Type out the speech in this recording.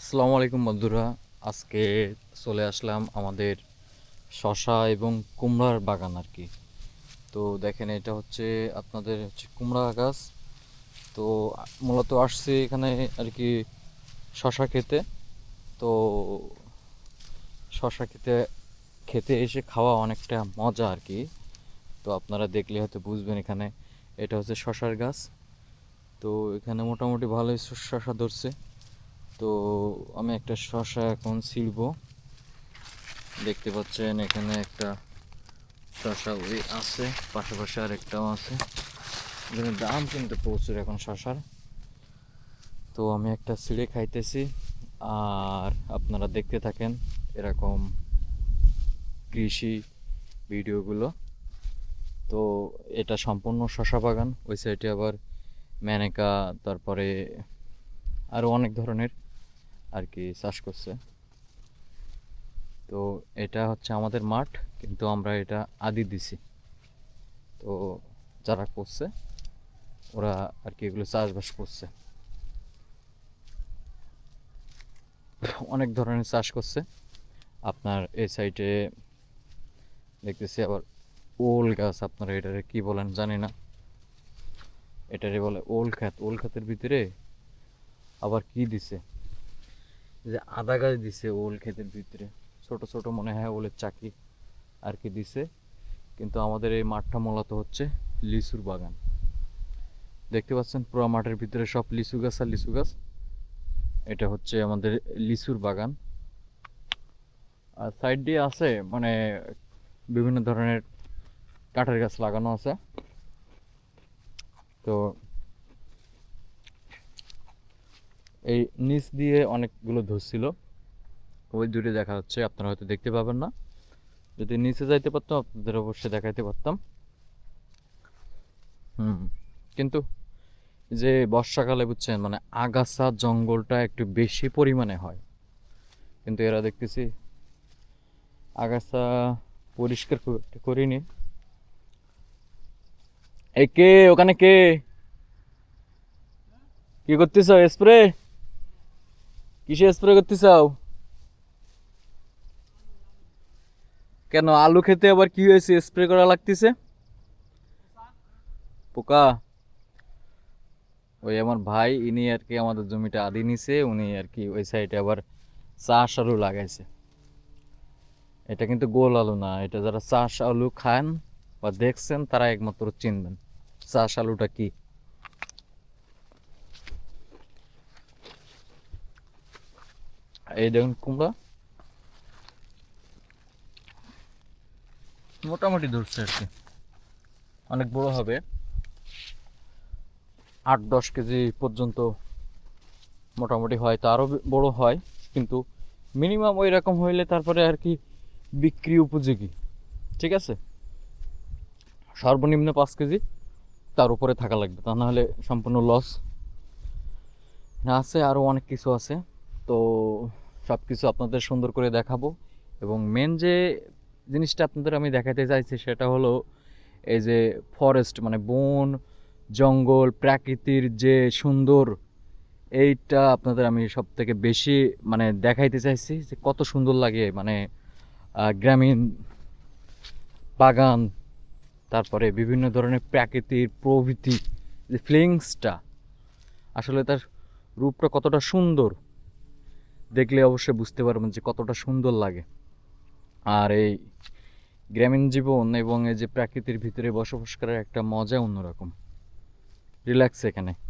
আসসালামু আলাইকুম বন্ধুরা। আজকে চলে আসলাম আমাদের শশা এবং কুমড়ার বাগান আর কি। তো দেখেন, এটা হচ্ছে আপনাদের হচ্ছে কুমড়া গাছ। তো মূলত আসছি এখানে আর কি শশা খেতে। তো শশা খেতে খেতে এসে খাওয়া অনেকটা মজা আর কি। তো আপনারা দেখলে হয়তো বুঝবেন এখানে, এটা হচ্ছে শশার গাছ। তো এখানে মোটামুটি ভালোই শশা ধরছে। তো আমি একটা শশা এখন ছিড়বো দেখতে পাচ্ছেন, এখানে একটা শশা ওই আছে, পাশাপাশি আর একটাও আছে। এখানে দাম কিন্তু প্রচুর এখন শশার। তো আমি একটা ছিঁড়ে খাইতেছি, আর আপনারা দেখতে থাকেন এরকম কৃষি ভিডিওগুলো। তো এটা সম্পূর্ণ শশা বাগান, ওই সাইডে আবার ম্যানেকা, তারপরে আরও অনেক ধরনের আর কি চাষ করছে। তো এটা হচ্ছে আমাদের মাঠ, কিন্তু আমরা এটা আদি দিছি। তো যারা করছে, ওরা আর কি এগুলো চাষবাস করছে। অনেক ধরনের চাষ করছে। আপনার এই সাইডে দেখতেছি আবার ওল গাছ, আপনারা এটারে কি বলেন জানি না। এটারে বলে ওল খাত ওল খাতের ভিতরে আবার কি দিছে? যে আদা গাছ দিছে ওল ক্ষেতের ভিতরে। ছোট ছোট মনে হয় ওলের চাকি আর কি দিছে। কিন্তু আমাদের এই মাঠটা মূলত হচ্ছে লিচুর বাগান। দেখতে পাচ্ছেন পুরো মাঠের ভিতরে সব লিচু গাছ আর লিচু গাছ। এটা হচ্ছে আমাদের লিচুর বাগান। আর সাইড দিয়ে আছে মানে বিভিন্ন ধরনের কাঠের গাছ লাগানো আছে। তো এই নিচ দিয়ে অনেকগুলো ধরছিল। ওই দূরে দেখা যাচ্ছে, আপনারা হয়তো দেখতে পাবেন না। যদি নিচে যাইতে পারতাম, আপনাদের অবশ্যই দেখাইতে পারতাম। হুম, কিন্তু যে বর্ষাকালে বুঝছেন মানে আগাছা জঙ্গলটা একটু বেশি পরিমাণে হয়। কিন্তু এরা দেখতেছি আগাছা পরিষ্কার করিনি। এই কে, ওখানে কে? কি করতেছ, স্প্রে? কিসে স্প্রে করতে চাও কেন, আলু খেতে আবার কি হয়েছে? স্প্রে করা লাগতেছে? পোকা। ওই আমার ভাই, ইনি আর কি আমাদের জমিটা আদি নিছে, উনি আর কি ওই সাইডে আবার চাষ আলু লাগাইছে। এটা কিন্তু গোল আলু না, এটা যারা চাষ আলু খান বা দেখছেন, তারা একমাত্র চিনবেন। চাষ আলুটা কি? এই দেখুন কুমড়া মোটামুটি ধরছে আর কি অনেক বড় হবে আট দশ কেজি পর্যন্ত মোটামুটি হয়, তারও বড় হয়, কিন্তু মিনিমাম ওই রকম হইলে তারপরে আর কি বিক্রি উপযোগী। ঠিক আছে? সর্বনিম্ন পাঁচ কেজি তার উপরে থাকা লাগবে, তা নাহলে সম্পূর্ণ লস আছে, আরও অনেক কিছু আছে। তো সব কিছু আপনাদের সুন্দর করে দেখাবো। এবং মেন যে জিনিসটা আপনাদের আমি দেখাতে চাইছি সেটা হলো এই যে ফরেস্ট মানে বন, জঙ্গল, প্রাকৃতির যে সুন্দর, এইটা আপনাদের আমি সব থেকে বেশি মানে দেখাইতে চাইছি যে কত সুন্দর লাগে মানে গ্রামীণ বাগান, তারপরে বিভিন্ন ধরনের প্রাকৃতির প্রভৃতি, যে ফিলিংসটা আসলে তার রূপটা কতটা সুন্দর। দেখলে অবশ্যই বুঝতে পারবেন যে কতটা সুন্দর লাগে। আর এই গ্রামীণ জীবন এবং এই যে প্রাকৃতির ভিতরে বসবাস করার একটা মজা অন্যরকম। রিল্যাক্স এখানে।